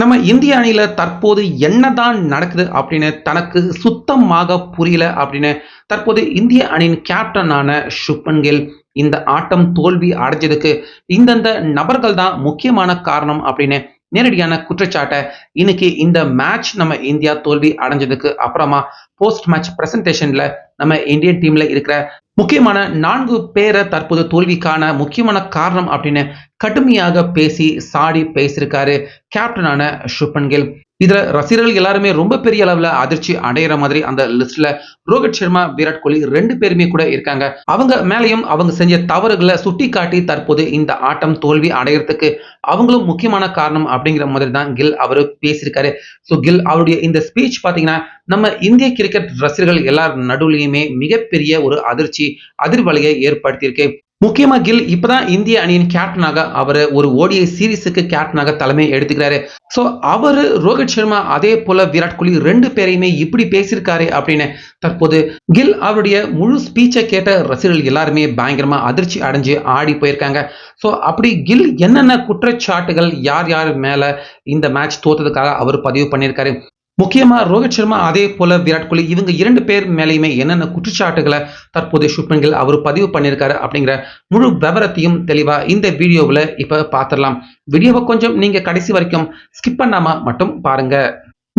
நம்ம இந்திய அணியில தற்போது என்னதான் நடக்குது அப்படின்னு தனக்கு சுத்தமாக புரியல அப்படின்னு தற்போது இந்திய அணியின் கேப்டனான சுப்மன் கில் இந்த ஆட்டம் தோல்வி அடைஞ்சதுக்கு இந்தந்த நபர்கள் தான் முக்கியமான காரணம் அப்படின்னு நேரடியான குற்றச்சாட்டை இன்னைக்கு இந்த மேட்ச் நம்ம இந்தியா தோல்வி அடைஞ்சதுக்கு அப்புறமா போஸ்ட் மேட்ச் பிரசன்டேஷன்ல நம்ம இந்தியன் டீம்ல இருக்கிற முக்கியமான நான்கு பேரை தற்போது தோல்விக்கான முக்கியமான காரணம் அப்படின்னு கடுமையாக பேசி சாடி பேசியிருக்காரு கேப்டனான சுப்மன் கில் இதுல ரசிகர்கள் எல்லாருமே ரொம்ப பெரிய அளவுல அதிர்ச்சி அடையிற மாதிரி அந்த லிஸ்ட்ல ரோஹித் சர்மா விராட் கோலி ரெண்டு பேருமே கூட இருக்காங்க. அவங்க மேலையும் அவங்க செஞ்ச தவறுகளை சுட்டி காட்டி தற்போது இந்த ஆட்டம் தோல்வி அடையறதுக்கு அவங்களும் முக்கியமான காரணம் அப்படிங்கிற மாதிரி தான் கில் அவர் பேசியிருக்காரு. ஸோ கில் அவருடைய இந்த ஸ்பீச் பாத்தீங்கன்னா நம்ம இந்திய கிரிக்கெட் ரசிகர்கள் எல்லார் நடுவுலையுமே மிகப்பெரிய ஒரு அதிர்ச்சி அதிர்வலையை ஏற்படுத்தியிருக்கு. முக்கியமாக கில் இப்போதான் இந்திய அணியின் கேப்டனாக அவர் ஒரு ஓடிஐ சீரீஸுக்கு கேப்டனாக தலைமை எடுத்துக்கிறாரு. ஸோ அவர் ரோஹித் சர்மா அதே போல விராட் கோலி ரெண்டு பேரையுமே இப்படி பேசியிருக்காரு அப்படின்னு தற்போது கில் அவருடைய முழு ஸ்பீச்சை கேட்ட ரசிகர்கள் எல்லாருமே பயங்கரமா அதிர்ச்சி அடைஞ்சு ஆடி போயிருக்காங்க. ஸோ அப்படி கில் என்னென்ன குற்றச்சாட்டுகள் யார் யார் மேல இந்த மேட்ச் தோத்ததுக்காக அவர் பதிவு பண்ணியிருக்காரு? முக்கியமா ரோஹித் சர்மா அதே போல விராட் கோலி இவங்க இரண்டு பேர் மேலேயுமே என்னென்ன குற்றச்சாட்டுகளை தற்போது சுப்மன் அவர் பதிவு பண்ணியிருக்காரு அப்படிங்கிற முழு விவரத்தையும் தெளிவாக இந்த வீடியோவில் இப்போ பார்த்துடலாம் வீடியோவை கொஞ்சம் நீங்க கடைசி வரைக்கும் ஸ்கிப் பண்ணாம மட்டும் பாருங்க.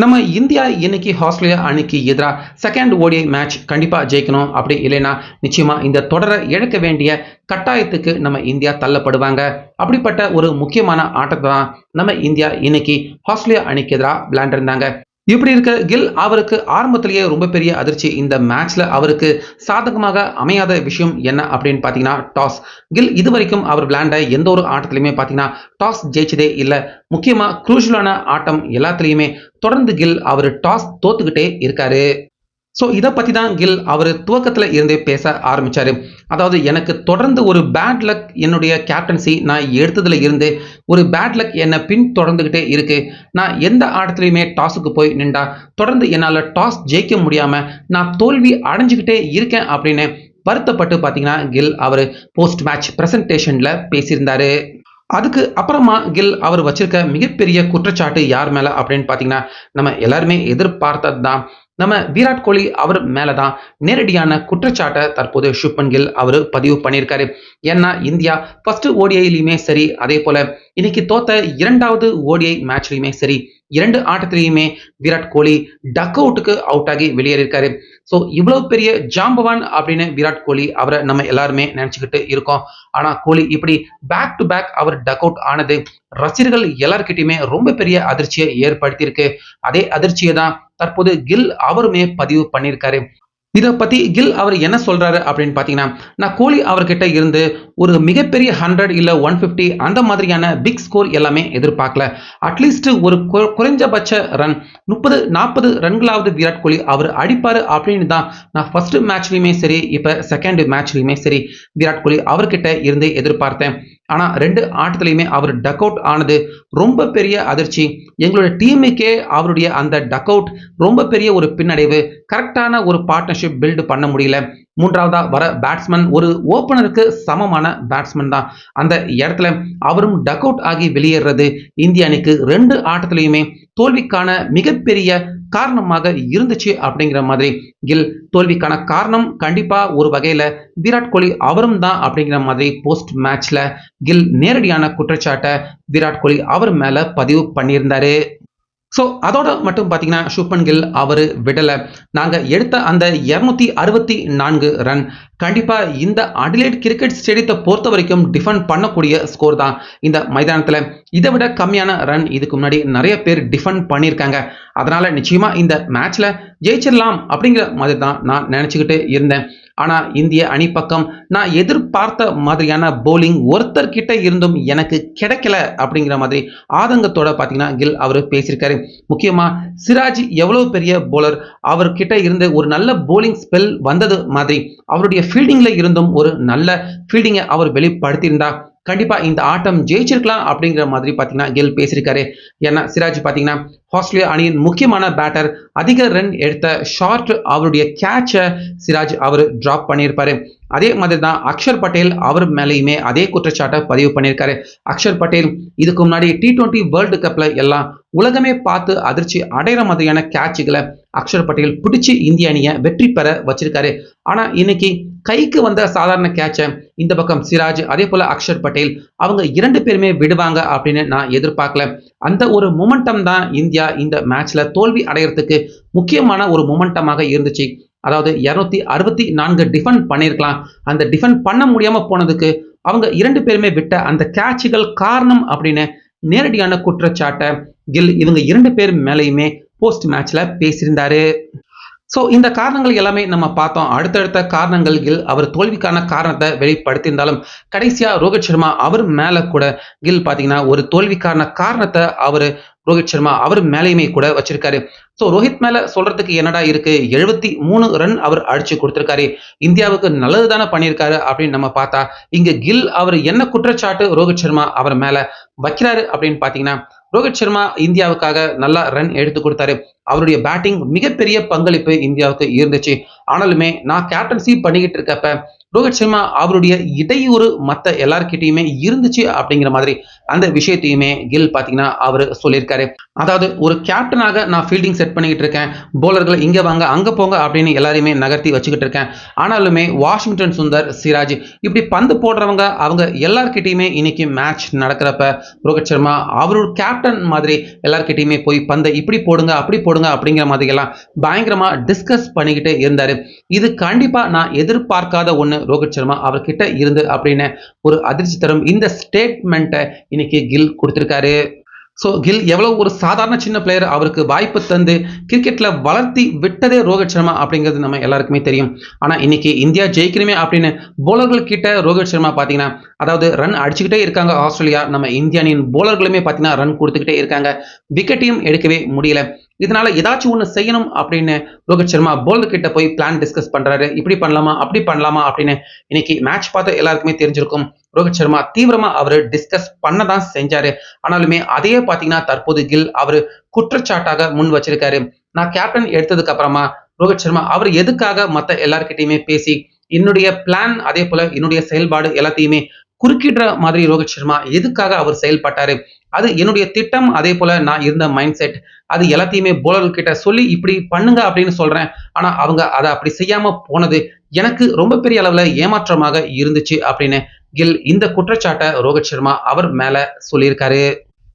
நம்ம இந்தியா இன்னைக்கு ஆஸ்திரேலியா அணிக்கு எதிராக செகண்ட் ஓடிஐ மேட்ச் கண்டிப்பாக ஜெயிக்கணும் அப்படி இல்லைன்னா நிச்சயமா இந்த தொடரை இழக்க வேண்டிய கட்டாயத்துக்கு நம்ம இந்தியா தள்ளப்படுவாங்க. அப்படிப்பட்ட ஒரு முக்கியமான ஆட்டத்தை தான் நம்ம இந்தியா இன்னைக்கு ஆஸ்திரேலியா அணிக்கு எதிராக விளையாண்டிருந்தாங்க. இப்படி இருக்க கில் அவருக்கு ஆரம்பத்திலேயே ரொம்ப பெரிய அதிர்ச்சி. இந்த மேட்ச்ல அவருக்கு சாதகமாக அமையாத விஷயம் என்ன அப்படின்னு பார்த்தீங்கன்னா டாஸ். கில் இது வரைக்கும் அவர் விளையாண்ட எந்த ஒரு ஆட்டத்திலையுமே பார்த்தீங்கன்னா டாஸ் ஜெயிச்சதே இல்லை. முக்கியமாக குரூஷலான ஆட்டம் எல்லாத்துலேயுமே தொடர்ந்து கில் அவர் டாஸ் தோத்துக்கிட்டே இருக்காரு. ஸோ இதை பற்றி தான் கில் அவர் துவக்கத்தில் இருந்தே பேச ஆரம்பித்தார் அதாவது எனக்கு தொடர்ந்து ஒரு பேட் லக் என்னுடைய கேப்டன்சி நான் எடுத்ததில் இருந்து ஒரு பேட் லக் என்னை பின் தொடர்ந்துக்கிட்டே இருக்குது நான் எந்த ஆட்டத்துலையுமே டாஸுக்கு போய் நின்றா தொடர்ந்து என்னால் டாஸ் ஜெயிக்க முடியாமல் நான் தோல்வி அடைஞ்சுக்கிட்டே இருக்கேன் அப்படின்னு வருத்தப்பட்டு பார்த்தீங்கன்னா கில் அவர் போஸ்ட் மேட்ச் ப்ரெசன்டேஷனில் பேசியிருந்தாரு. அதுக்கு அப்புறமா கில் அவர் வச்சிருக்க மிகப்பெரிய குற்றச்சாட்டு யார் மேலே அப்படின்னு பார்த்தீங்கன்னா நம்ம எல்லாருமே எதிர்பார்த்தது தான் நம்ம விராட் கோலி அவர் மேலே தான் நேரடியான குற்றச்சாட்டை தற்போது சுப்மன் கில் அவர் பதிவு பண்ணியிருக்காரு. ஏன்னா இந்தியா ஃபர்ஸ்ட் ஓடிஐலையுமே சரி அதே போல இன்னைக்கு தோத்த இரண்டாவது ஓடிஐ மேட்ச்லையுமே சரி இரண்டு ஆட்டத்திலையுமே விராட் கோலி டக் அவுட்டுக்கு அவுட் ஆகி வெளியேறியிருக்காரு. ஸோ இவ்வளவு பெரிய ஜாம்பவான் அப்படின்னு விராட் கோலி அவரை நம்ம எல்லாருமே நினச்சிக்கிட்டு இருக்கோம். ஆனால் கோலி இப்படி பேக் டு பேக் அவர் டக் அவுட் ஆனது ரசிகர்கள் எல்லார்கிட்டயுமே ரொம்ப பெரிய அதிர்ச்சியை ஏற்படுத்தியிருக்கு. அதே அதிர்ச்சியை தான் தற்போது கில் அவருமே பதிவு பண்ணியிருக்காரு. இதை பத்தி கில் அவர் என்ன சொல்றாரு அப்படின்னு பாத்தீங்கன்னா நான் கோலி அவர்கிட்ட இருந்து ஒரு மிகப்பெரிய ஹண்ட்ரட் இல்ல ஒன் பிப்டி அந்த மாதிரியான பிக் ஸ்கோர் எல்லாமே எதிர்பார்க்கல. அட்லீஸ்ட் ஒரு குறைஞ்சபட்ச ரன் முப்பது நாற்பது ரன்களாவது விராட் கோலி அவர் அடிப்பாரு அப்படின்னு தான் நான் ஃபர்ஸ்ட் மேட்ச்லயுமே சரி இப்ப செகண்ட் மேட்ச்லயுமே சரி விராட் கோலி அவர்கிட்ட இருந்து எதிர்பார்த்தேன். ஆனா ரெண்டு ஆட்டத்துலையுமே அவர் டக் அவுட் ஆனது ரொம்ப பெரிய அதிர்ச்சி. எங்களோட டீமுக்கே அவருடைய அந்த டக் அவுட் ரொம்ப பெரிய ஒரு பின்னடைவு. கரெக்டான ஒரு பார்ட்னர்ஷிப் பில்டு பண்ண முடியல. மூன்றாவதா வர பேட்ஸ்மேன் ஒரு ஓப்பனருக்கு சமமான பேட்ஸ்மேன் தான். அந்த இடத்துல அவரும் டக் அவுட் ஆகி வெளியேறது இந்திய அணிக்கு ரெண்டு ஆட்டத்திலையுமே தோல்விக்கான மிகப்பெரிய காரணமாக இருந்துச்சு அப்படிங்கிற மாதிரி. கில் தோல்விக்கான காரணம் கண்டிப்பா ஒரு வகையில விராட் கோலி அவரும் தான் அப்படிங்கிற மாதிரி போஸ்ட் மேட்ச்ல கில் நேரடியான குற்றச்சாட்டை விராட் கோலி அவர் மேல பதிவு பண்ணியிருந்தாரு. ஸோ அதோட மட்டும் பார்த்தீங்கன்னா சுப்மன் கில் அவர் விடலை. நாங்கள் எடுத்த அந்த இரநூத்தி அறுபத்தி நான்கு ரன் கண்டிப்பாக இந்த அடிலேட் கிரிக்கெட் ஸ்டேடியத்தை பொறுத்த வரைக்கும் டிஃபெண்ட் பண்ணக்கூடிய ஸ்கோர் தான் இந்த மைதானத்தில். இதை விட கம்மியான ரன் இதுக்கு முன்னாடி நிறைய பேர் டிஃபெண்ட் பண்ணியிருக்காங்க. அதனால் நிச்சயமாக இந்த மேட்ச்சில் ஜெயிச்சிடலாம் அப்படிங்கிற மாதிரி தான் நான் நினச்சிக்கிட்டு இருந்தேன். ஆனால் இந்திய அணி பக்கம் நான் எதிர்பார்த்த மாதிரியான போலிங் ஒருத்தர்கிட்ட இருந்தும் எனக்கு கிடைக்கல அப்படிங்கிற மாதிரி ஆதங்கத்தோட பார்த்தீங்கன்னா கில் அவர் பேசியிருக்காரு. முக்கியமாக சிராஜ் எவ்வளோ பெரிய போலர் அவர்கிட்ட இருந்து ஒரு நல்ல போலிங் ஸ்பெல் வந்தது மாதிரி அவருடைய ஃபீல்டிங்கில் இருந்தும் ஒரு நல்ல ஃபீல்டிங்கை அவர் வெளிப்படுத்தியிருந்தா கண்டிப்பா இந்த ஆட்டம் ஜெயிச்சிருக்கலாம் அப்படிங்கிற மாதிரி பார்த்தீங்கன்னா கெல் பேசியிருக்காரு. ஏன்னா சிராஜ் பார்த்தீங்கன்னா ஆஸ்திரேலியா அணியின் முக்கியமான பேட்டர் அதிக ரன் எடுத்த ஷார்ட் அவருடைய கேட்சை சிராஜ் அவர் டிராப் பண்ணியிருப்பாரு. அதே மாதிரி தான் அக்ஷர் பட்டேல் அவர் மேலேயுமே அதே குற்றச்சாட்டை பதிவு பண்ணியிருக்காரு. அக்ஷர் பட்டேல் இதுக்கு முன்னாடி டி டுவெண்ட்டி வேர்ல்டு கப்பில் எல்லாம் உலகமே பார்த்து அதிர்ச்சி அடைகிற மாதிரியான கேட்சுகளை அக்ஷர் பட்டேல் பிடிச்சி இந்திய அணியை வெற்றி பெற வச்சிருக்காரு. ஆனால் இன்னைக்கு கைக்கு வந்த சாதாரண கேட்சை இந்த பக்கம் சிராஜ் அதே போல அக்ஷர் பட்டேல் அவங்க இரண்டு பேருமே விடுவாங்க அப்படின்னு நான் எதிர்பார்க்கல. அந்த ஒரு மொமெண்டம் தான் இந்தியா இந்த மேட்ச்ல தோல்வி அடையறதுக்கு முக்கியமான ஒரு மொமெண்டமாக இருந்துச்சு. அதாவது இரநூத்தி அறுபத்தி நான்கு டிஃபெண்ட் பண்ணியிருக்கலாம். அந்த டிஃபெண்ட் பண்ண முடியாம போனதுக்கு அவங்க இரண்டு பேருமே விட்ட அந்த கேட்சுகள் காரணம் அப்படின்னு நேரடியான குற்றச்சாட்டை கில் இவங்க இரண்டு பேர் மேலேயுமே போஸ்ட் மேட்ச்ல பேசியிருந்தாரு. ஸோ இந்த காரணங்கள் எல்லாமே நம்ம பார்த்தோம். அடுத்தடுத்த காரணங்கள் கில் அவர் தோல்விக்கான காரணத்தை வெளிப்படுத்தியிருந்தாலும் கடைசியாக ரோஹித் சர்மா அவர் மேலே கூட கில் பார்த்தீங்கன்னா ஒரு தோல்விக்கான காரணத்தை அவர் ரோஹித் சர்மா அவர் மேலேயுமே கூட வச்சிருக்காரு. ஸோ ரோஹித் மேல சொல்றதுக்கு என்னடா இருக்கு? எழுபத்தி மூணு ரன் அவர் அடிச்சு கொடுத்திருக்காரு. இந்தியாவுக்கு நல்லது தானே பண்ணியிருக்காரு அப்படின்னு நம்ம பார்த்தா இங்க கில் அவர் என்ன குற்றச்சாட்டு ரோஹித் சர்மா அவர் மேல வைக்கிறாரு அப்படின்னு பாத்தீங்கன்னா ரோஹித் சர்மா இந்தியாவுக்காக நல்லா ரன் எடுத்து கொடுத்தாரு. அவருடைய பேட்டிங் மிகப்பெரிய பங்களிப்பு இந்தியாவுக்கு இருந்துச்சு. ஆனாலுமே நான் கேப்டன்சி பண்ணிக்கிட்டு இருக்கப்ப ரோஹித் சர்மா அவருடைய இடையூறு மற்ற எல்லார்கிட்டையுமே இருந்துச்சு அப்படிங்கிற மாதிரி அந்த விஷயத்தையுமே கில் பார்த்தீங்கன்னா அவர் சொல்லியிருக்காரு. அதாவது ஒரு கேப்டனாக நான் ஃபீல்டிங் செட் பண்ணிக்கிட்டு இருக்கேன். போலர்களை இங்கே வாங்க அங்கே போங்க அப்படின்னு எல்லாரையுமே நகர்த்தி வச்சுக்கிட்டு இருக்கேன். ஆனாலுமே வாஷிங்டன் சுந்தர் சிராஜ் இப்படி பந்து போடுறவங்க அவங்க எல்லார்கிட்டையுமே இன்னைக்கு மேட்ச் நடக்கிறப்ப ரோஹித் சர்மா அவரோட கேப்டன் மாதிரி எல்லார்கிட்டையுமே போய் பந்தை இப்படி போடுங்க அப்படி போடுங்க அப்படிங்கிற மாதிரி எல்லாம் பயங்கரமா டிஸ்கஸ் பண்ணிக்கிட்டு இருந்தாரு. இது கண்டிப்பா நான் எதிர்பார்க்காத ஒன்று ரோஹித் சர்மா அவர்கிட்ட இருந்து அப்படின்னு ஒரு அதிர்ச்சி தரும் இந்த ஸ்டேட்மெண்ட்டை இன்னைக்கு கில் கொடுத்திருக்காரு. ஸோ கில் எவ்வளவு ஒரு சாதாரண சின்ன பிளேயர் அவருக்கு வாய்ப்பு தந்து கிரிக்கெட்ல வளர்த்தி விட்டதே ரோஹித் சர்மா அப்படிங்கிறது நம்ம எல்லாருக்குமே தெரியும். ஆனா இன்னைக்கு இந்தியா ஜெயிக்கணுமே அப்படின்னு போலர்கள் கிட்ட ரோஹித் சர்மா பாத்தீங்கன்னா அதாவது ரன் அடிச்சுக்கிட்டே இருக்காங்க ஆஸ்திரேலியா நம்ம இந்திய அணியின் போலர்களுமே பார்த்தீங்கன்னா ரன் கொடுத்துக்கிட்டே இருக்காங்க. விக்கெட்டையும் எடுக்கவே முடியல. இதனால ஏதாச்சும் ஒன்று செய்யணும் அப்படின்னு ரோஹித் சர்மா போல்டு கிட்ட போய் பிளான் டிஸ்கஸ் பண்றாரு. இப்படி பண்ணலாமா? அப்படி பண்ணலாமா? அப்படின்னு இன்னைக்கு மேட்ச் பார்த்து எல்லாருக்குமே தெரிஞ்சிருக்கும். ரோஹித் சர்மா தீவிரமா அவர் டிஸ்கஸ் பண்ண தான் செஞ்சாரு. ஆனாலுமே அதையே பார்த்தீங்கன்னா தற்போது கில் அவர் குற்றச்சாட்டாக முன் வச்சிருக்காரு. நான் கேப்டன் எடுத்ததுக்கு அப்புறமா ரோஹித் சர்மா அவர் எதுக்காக மற்ற எல்லார்கிட்டையுமே பேசி என்னுடைய பிளான் அதே போல என்னுடைய செயல்பாடு எல்லாத்தையுமே குறுக்கிடுற மாதிரி ரோஹித் சர்மா எதுக்காக அவர் செயல்பட்டாரு? அது என்னுடைய திட்டம் அதே போல நான் இருந்த மைண்ட் செட் அது எல்லாத்தையுமே போலர்கள் கிட்ட சொல்லி இப்படி பண்ணுங்க அப்படின்னு சொல்றேன். ஆனா அவங்க அதை அப்படி செய்யாம போனது எனக்கு ரொம்ப பெரிய அளவுல ஏமாற்றமாக இருந்துச்சு அப்படின்னு கில் இந்த குற்றச்சாட்டை ரோஹித் சர்மா அவர் மேல சொல்லியிருக்காரு.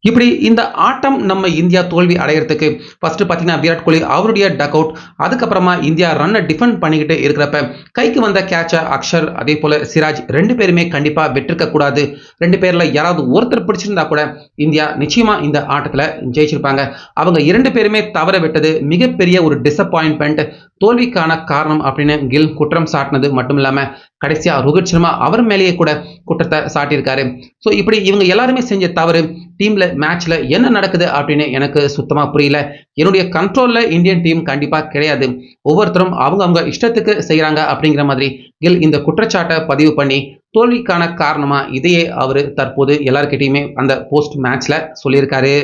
இப்படி இந்த ஆட்டம் நம்ம இந்தியா தோல்வி அடையிறதுக்கு ஃபர்ஸ்ட் பார்த்தீங்கன்னா விராட் கோலி அவருடைய டக் அவுட் அதுக்கப்புறமா இந்தியா ரன்னை டிஃபெண்ட் பண்ணிக்கிட்டு இருக்கிறப்ப கைக்கு வந்த கேட்சை அக்ஷர் அதே போல சிராஜ் ரெண்டு பேருமே கண்டிப்பாக விட்டிருக்கக்கூடாது ரெண்டு பேர்ல யாராவது ஒருத்தர் பிடிச்சிருந்தா கூட இந்தியா நிச்சயமா இந்த ஆட்டத்தில் ஜெயிச்சிருப்பாங்க. அவங்க இரண்டு பேருமே தவற விட்டது. மிகப்பெரிய ஒரு டிசப்பாயின்மெண்ட் தோல்விக்கான காரணம் அப்படின்னு கில் குற்றம் சாட்டினது மட்டும் இல்லாமல் கடைசியாக ரோஹித் சர்மா அவர் மேலேயே கூட குற்றத்தை சாட்டியிருக்காரு. ஸோ இப்படி இவங்க எல்லாருமே செஞ்ச தவறு டீம்ல மேட்ச்ல என்ன நடக்குது அப்படின்னு எனக்கு சுத்தமா புரியல. என்னுடைய கண்ட்ரோல்ல இந்தியன் டீம் கண்டிப்பா கிடையாது. ஒவ்வொருத்தரும் அவங்க அவங்க இஷ்டத்துக்கு செய்யறாங்க அப்படிங்கிற மாதிரி கில் இந்த குற்றச்சாட்டை பதிவு பண்ணி தோல்விக்கான காரணமா இதையே அவர் தற்போது எல்லாருக்கிட்டையுமே அந்த போஸ்ட் மேட்ச்ல சொல்லியிருக்காரு.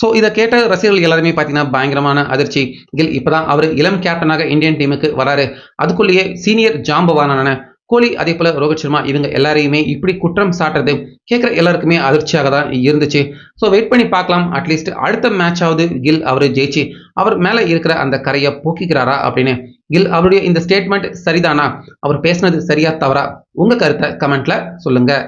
ஸோ இதை கேட்ட ரசிகர்கள் எல்லாருமே பார்த்தீங்கன்னா பயங்கரமான அதிர்ச்சி. கில் இப்போதான் அவர் இளம் கேப்டனாக இந்தியன் டீமுக்கு வராரு. அதுக்குள்ளேயே சீனியர் ஜாம்பவானான கோலி அதே போல ரோஹித் சர்மா இவங்க எல்லாரையுமே இப்படி குற்றம் சாட்டுறது கேட்குற எல்லாருக்குமே அதிர்ச்சியாக தான் இருந்துச்சு. ஸோ வெயிட் பண்ணி பார்க்கலாம். அட்லீஸ்ட் அடுத்த மேட்சாவது கில் அவர் ஜெயிச்சு அவர் மேலே இருக்கிற அந்த கரையை போக்கிக்கிறாரா அப்படின்னு. கில் அவருடைய இந்த ஸ்டேட்மெண்ட் சரிதானா? அவர் பேசினது சரியா தவறா? உங்கள் கருத்தை கமெண்ட்ல சொல்லுங்கள்